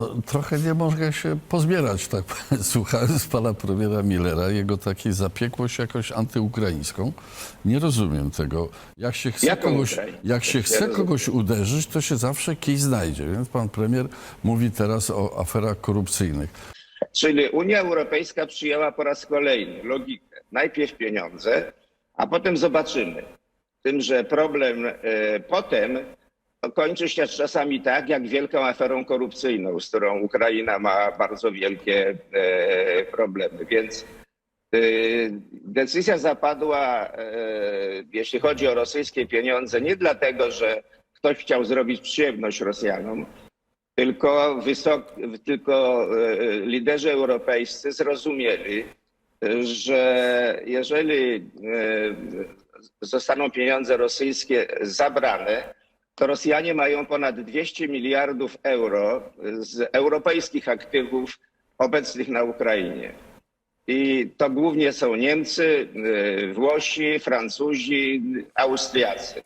No, Trochę nie mogę się pozbierać, tak słuchając pana premiera Millera, jego takiej zapiekłość jakoś antyukraińską. Nie rozumiem tego. Jak się chce Jaką kogoś, Ukrainę? jak się chce kogoś uderzyć, to się zawsze kij znajdzie. Więc pan premier mówi teraz o aferach korupcyjnych. Czyli Unia Europejska przyjęła po raz kolejny logikę. Najpierw pieniądze, a potem zobaczymy. Tym, że problem e, potem kończy się czasami tak, jak wielką aferą korupcyjną, z którą Ukraina ma bardzo wielkie e, problemy. Więc e, decyzja zapadła, e, jeśli chodzi o rosyjskie pieniądze, nie dlatego, że ktoś chciał zrobić przyjemność Rosjanom, tylko, wysok, tylko liderzy europejscy zrozumieli, że jeżeli zostaną pieniądze rosyjskie zabrane, to Rosjanie mają ponad 200 miliardów euro z europejskich aktywów obecnych na Ukrainie. I to głównie są Niemcy, e, Włosi, Francuzi, Austriacy.